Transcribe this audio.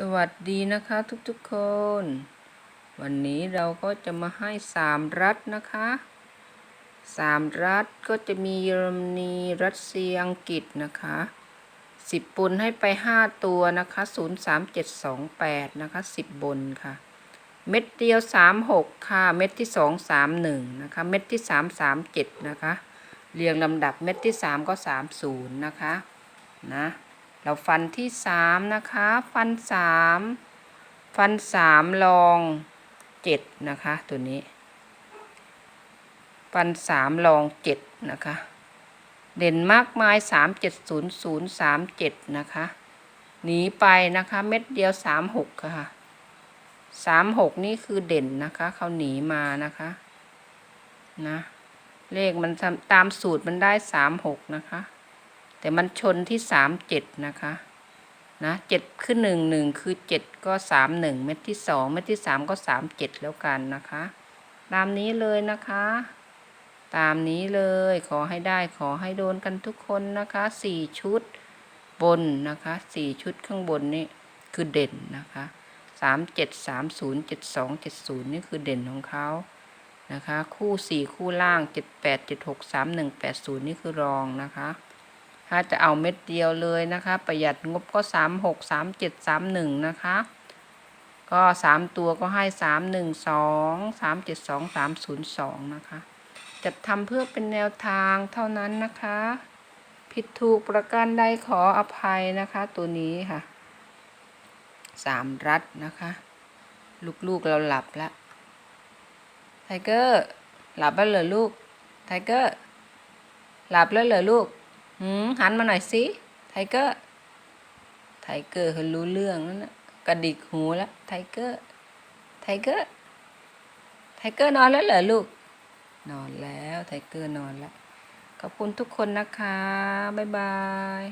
สวัสดีนะคะทุกๆคน วันนี้เราก็จะมาให้สามรัฐนะคะสามรัฐก็จะมีเยอรมนีรัสเซียอังกฤษนะคะสิบปนให้ไปห้าตัวนะคะศูนย์สามเจ็ดสองแปดนะคะสิบบนค่ะ เม็ดเดียวสามหกค่ะ เม็ดที่สองสามหนึ่งนะคะ เม็ดที่สามสามเจ็ดนะคะ เรียงลำดับเม็ดที่สามก็สามศูนย์นะคะ นะ เราฟันที่สามนะคะ ฟันสามฟันสามลองเจ็ดนะคะ ตัวนี้ ฟันสามลองเจ็ดนะคะ เด่นมากมายสามเจ็ดศูนย์ศูนย์สามเจ็ดนะคะ หนีไปนะคะ เม็ดเดียวสามหกค่ะสามหกนี่คือเด่นนะคะเขาหนีมานะคะนะเลขมันตามสูตรมันได้สามหกนะคะ แต่มันชนที่สามเจ็ดนะคะนะเจ็ดคือหนึ่งหนึ่งคือเจ็ดก็สามหนึ่งเม็ดที่สองเม็ดที่สามก็สามเจ็ดแล้วกันนะคะ ตามนี้เลยนะคะ ตามนี้เลยขอให้ได้ขอให้โดนกันทุกคนนะคะสี่ชุดบนนะคะสี่ชุดข้างบนนี่คือเด่นนะคะสามเจ็ดสามศูนย์เจ็ดสองเจ็ดศูนย์นี่คือเด่นของเขานะคะ คู่สี่คู่ล่างเจ็ดแปดเจ็ดหกสามหนึ่งแปดศูนย์นี่คือรองนะคะ ถ้าจะเอาเม็ดเดียวเลยนะคะ ประหยัดงบก็สามหกสามเจ็ดสามหนึ่งนะคะ ก็สามตัวก็ให้สามหนึ่งสองสามเจ็ดสองสามศูนย์สองนะคะ จัดทำเพื่อเป็นแนวทางเท่านั้นนะคะ ผิดถูกประการใดขออภัยนะคะ ตัวนี้ค่ะสามรัดนะคะ ลูกๆเราหลับแล้วไทเกอร์หลับแล้วเหรอลูกไทเกอร์หลับแล้วเหรอลูก หืมหันมาหน่อยสิไทเกอร์ไทเกอร์เขารู้เรื่องแล้วนะกระดิกหูแล้วไทเกอร์ไทเกอร์ไทเกอร์นอนแล้วเหรอลูก นอนแล้วไทเกอร์นอนแล้ว ขอบคุณทุกคนนะคะ บ๊ายบาย